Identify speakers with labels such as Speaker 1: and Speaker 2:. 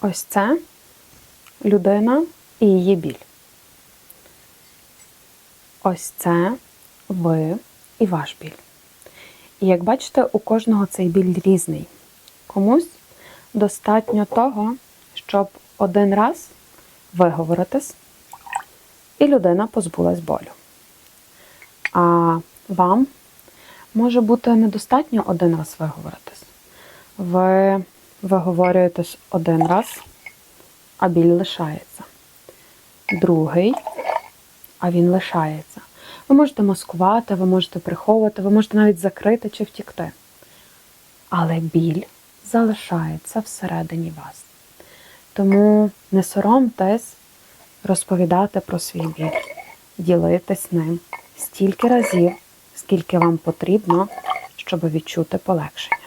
Speaker 1: Ось це людина і її біль. Ось це ви і ваш біль. І як бачите, у кожного цей біль різний. Комусь достатньо того, щоб один раз виговоритись, і людина позбулась болю. А вам може бути недостатньо один раз виговоритись. Ви виговорюєтесь один раз, а біль лишається. Другий, а він лишається. Ви можете маскувати, ви можете приховувати, ви можете навіть закрити чи втікти. Але біль залишається всередині вас. Тому не соромтесь розповідати про свій біль, ділитись ним стільки разів, скільки вам потрібно, щоб відчути полегшення.